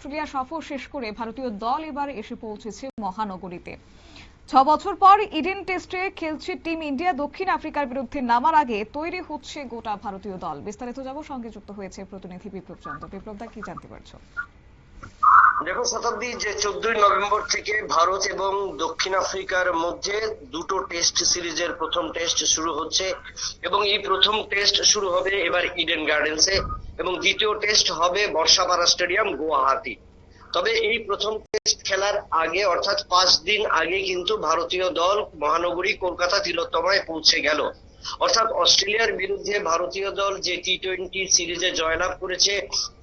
Australia সফর শেষ করে ভারতীয় দল এবার এসে পৌঁছেছে মহানগরীতে। ছ বছর পর ইডেন টেস্টে খেলছে টিম ইন্ডিয়া। দক্ষিণ আফ্রিকার বিরুদ্ধে নামার আগে তৈরি হচ্ছে গোটা ভারতীয় দল। বিস্তারিত যাব সঙ্গে যুক্ত হয়েছে প্রতিনিধি বিপ্লব চন্দ্র। বিপ্লব দা, কি জানতে পারছ? দেখো, শতাব্দী যে চোদ্দই নভেম্বর থেকে ভারত এবং দক্ষিণ আফ্রিকার মধ্যে দুটো টেস্ট সিরিজের প্রথম টেস্ট শুরু হচ্ছে এবং এই প্রথম টেস্ট শুরু হবে এবার ইডেন গার্ডেন্সে। এবং দ্বিতীয় টেস্ট হবে বর্ষাপাড়া স্টেডিয়াম গুয়াহাটি। তবে এই প্রথম টেস্ট খেলার আগে, অর্থাৎ পাঁচ দিন আগে কিন্তু ভারতীয় দল মহানগরী কলকাতা তিলোত্তমায় পৌঁছে গেল। অর্থাৎ অস্ট্রেলিয়ার বিরুদ্ধে ভারতীয় দল যে টি টোয়েন্টি সিরিজে জয়লাভ করেছে,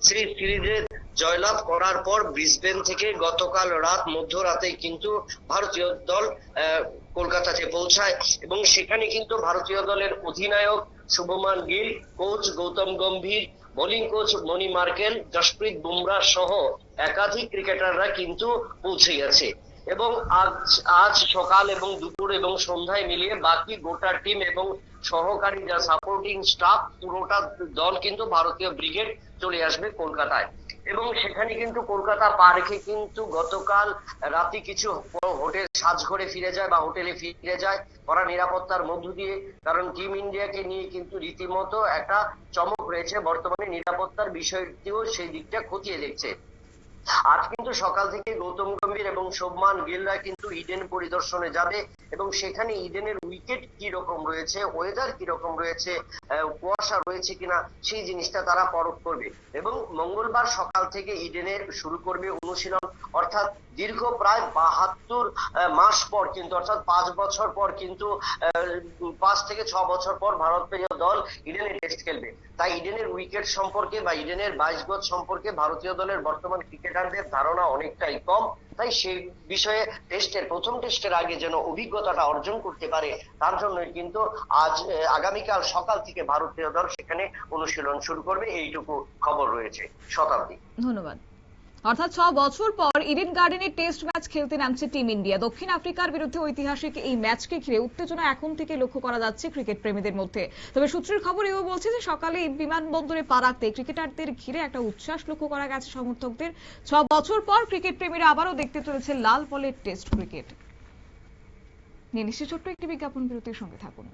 সেই সিরিজে জয়লাভ করার পর ব্রিসবেন থেকে গতকাল রাত মধ্যরাতে কিন্তু ভারতীয় দল কলকাতাতে পৌঁছায় এবং সেখানে কিন্তু ভারতীয় দলের অধিনায়ক Shubman Gill, coach Gautam Gambhir bowling coach মনি মার্কেল জসপ্রীত বুমরা সহ একাধিক ক্রিকেটাররা কিন্তু পৌঁছে গেছে। এবং আজ আজ সকাল এবং দুপুর এবং সন্ধ্যায় মিলিয়ে বাকি গোটা টিম এবং সহকারী যা সাপোর্টিং স্টাফ পুরোটা দল কিন্তু ভারতীয় ব্রিগেড চলে আসবে কলকাতায়। এবং সেখানে কিন্তু কলকাতা পা রেখে কিন্তু গতকাল রাতে কিছু হোটেল সাজঘরে ফিরে যায় বা হোটেলে ফিরে যায়। কড়া নিরাপত্তার মধ্য দিয়ে, কারণ টিম ইন্ডিয়াকে নিয়ে কিন্তু রীতিমতো একটা চমক রয়েছে। বর্তমানে নিরাপত্তার বিষয়টিও সেই দিকটা খতিয়ে দেখছে। আজ কিন্তু সকাল থেকে গৌতম গম্ভীর এবং শোভমান গিলরা কিন্তু ইডেন পরিদর্শনে যাবে এবং সেখানে ইডেনের উইকেট কি রকম রয়েছে ওয়েদার কি রকম রয়েছে কুয়াশা রয়েছে কিনা সেই জিনিসটা তারা পরখ করবে। এবং মঙ্গলবার সকাল থেকে ইডেনের শুরু করবে অনুশীলন। অর্থাৎ দীর্ঘ প্রায় বাহাত্তর মাস পর কিন্তু, অর্থাৎ পাঁচ বছর পর কিন্তু পাঁচ থেকে ছ বছর পর ভারতীয় দল ইডেনে টেস্ট খেলবে। তাই ইডেনের উইকেট সম্পর্কে বা ইডেনের বাইশ গজ সম্পর্কে ভারতীয় দলের বর্তমান ক্রিকেটারদের ধারণা অনেকটাই কম। তাই সে বিষয়ে টেস্টের, প্রথম টেস্টের আগে যেন অভিজ্ঞতাটা অর্জন করতে পারে, তার জন্য কিন্তু আজ আগামীকাল সকাল থেকে ভারতীয় দল সেখানে অনুশীলন শুরু করবে, এইটুকু খবর রয়েছে শতাব্দী ধন্যবাদ। অর্থাৎ ছ বছর পর ইডেন গার্ডেনে টেস্ট ম্যাচ খেলতে নামছে টিম ইন্ডিয়া। দক্ষিণ আফ্রিকার বিরুদ্ধে ঐতিহাসিক এই ম্যাচকে ঘিরে উত্তেজনা এখন থেকে লক্ষ্য করা যাচ্ছে ক্রিকেট প্রেমীদের মধ্যে। তবে সূত্রের খবর এও বলছে যে সকালে বিমানবন্দরে পা রাখতে ক্রিকেটারদের ঘিরে একটা উচ্ছ্বাস লক্ষ্য করা গেছে সমর্থকদের। ছ বছর পর ক্রিকেট প্রেমীরা আবারও দেখতে চলেছে লাল বলের টেস্ট ক্রিকেট। নিয়ে নিশ্চয় ছোট্ট একটি বিজ্ঞাপন বিরতির সঙ্গে থাকুন।